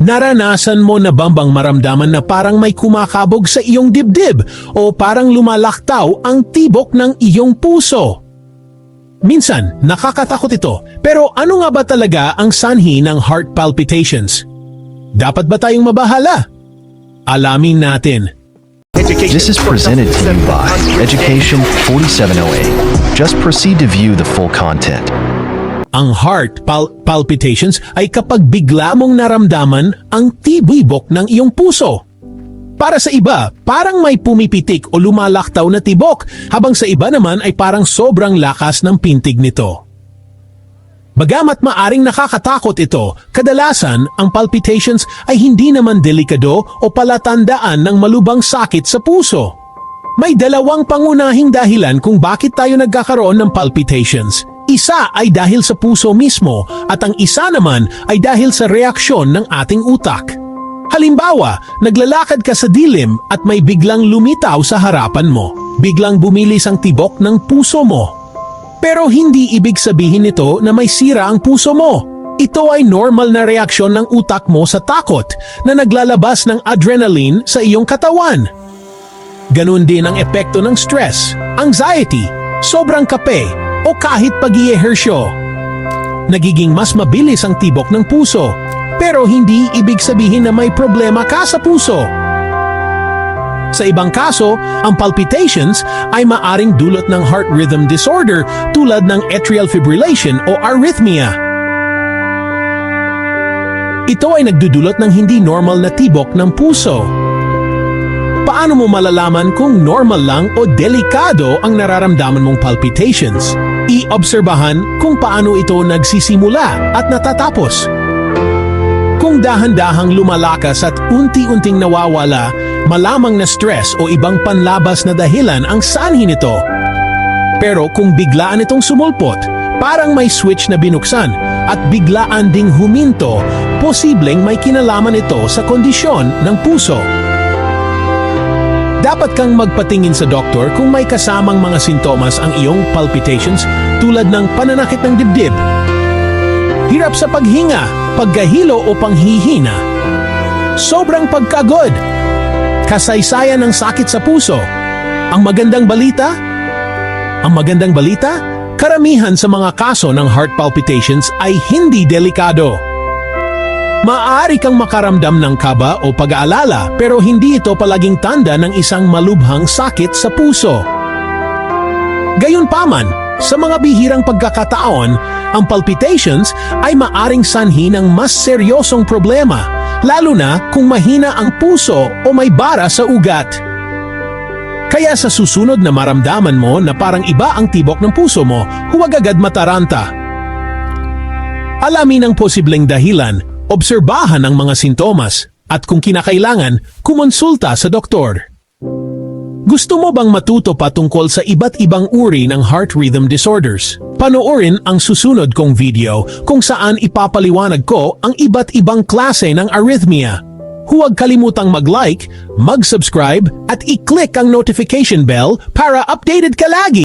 Naranasan mo na bambang maramdaman na parang may kumakabog sa iyong dibdib o parang lumalaktaw ang tibok ng iyong puso? Minsan, nakakatakot ito. Pero ano nga ba talaga ang sanhi ng heart palpitations? Dapat ba tayong mabahala? Alamin natin. This is presented to you by Education 4708. Just proceed to view the full content. Ang heart pal- palpitations ay kapag bigla mong naramdaman ang tibibok ng iyong puso. Para sa iba, parang may pumipitik o lumalaktaw na tibok, habang sa iba naman ay parang sobrang lakas ng pintig nito. Bagamat maaring nakakatakot ito, kadalasan ang palpitations ay hindi naman delikado o palatandaan ng malubang sakit sa puso. May dalawang pangunahing dahilan kung bakit tayo nagkakaroon ng palpitations. Isa ay dahil sa puso mismo at ang isa naman ay dahil sa reaksyon ng ating utak. Halimbawa, naglalakad ka sa dilim at may biglang lumitaw sa harapan mo. Biglang bumilis ang tibok ng puso mo. Pero hindi ibig sabihin nito na may sira ang puso mo. Ito ay normal na reaksyon ng utak mo sa takot na naglalabas ng adrenaline sa iyong katawan. Ganon din ang epekto ng stress, anxiety, sobrang kape, o kahit pag-iehersyo. Nagiging mas mabilis ang tibok ng puso, pero hindi ibig sabihin na may problema ka sa puso. Sa ibang kaso, ang palpitations ay maaring dulot ng heart rhythm disorder tulad ng atrial fibrillation o arrhythmia. Ito ay nagdudulot ng hindi normal na tibok ng puso. Paano mo malalaman kung normal lang o delikado ang nararamdaman mong palpitations? I-obserbahan kung paano ito nagsisimula at natatapos. Kung dahan-dahang lumalakas at unti-unting nawawala, malamang na stress o ibang panlabas na dahilan ang sanhi nito. Pero kung biglaan itong sumulpot, parang may switch na binuksan at biglaan ding huminto, posibleng may kinalaman ito sa kondisyon ng puso. Dapat kang magpatingin sa doktor kung may kasamang mga sintomas ang iyong palpitations tulad ng pananakit ng dibdib, hirap sa paghinga, paggahilo o panghihina, sobrang pagkagod, kasaysayan ng sakit sa puso. Ang magandang balita? Ang magandang balita? Karamihan sa mga kaso ng heart palpitations ay hindi delikado. Maaari kang makaramdam ng kaba o pag-aalala pero hindi ito palaging tanda ng isang malubhang sakit sa puso. Gayunpaman, sa mga bihirang pagkakataon, ang palpitations ay maaring sanhi ng mas seryosong problema, lalo na kung mahina ang puso o may bara sa ugat. Kaya sa susunod na maramdaman mo na parang iba ang tibok ng puso mo, huwag agad mataranta. Alamin ang posibleng dahilan, obserbahan ang mga sintomas, at kung kinakailangan, kumonsulta sa doktor. Gusto mo bang matuto pa tungkol sa iba't ibang uri ng heart rhythm disorders? Panoorin ang susunod kong video kung saan ipapaliwanag ko ang iba't ibang klase ng arrhythmia. Huwag kalimutang mag-like, mag-subscribe at i-click ang notification bell para updated ka lagi.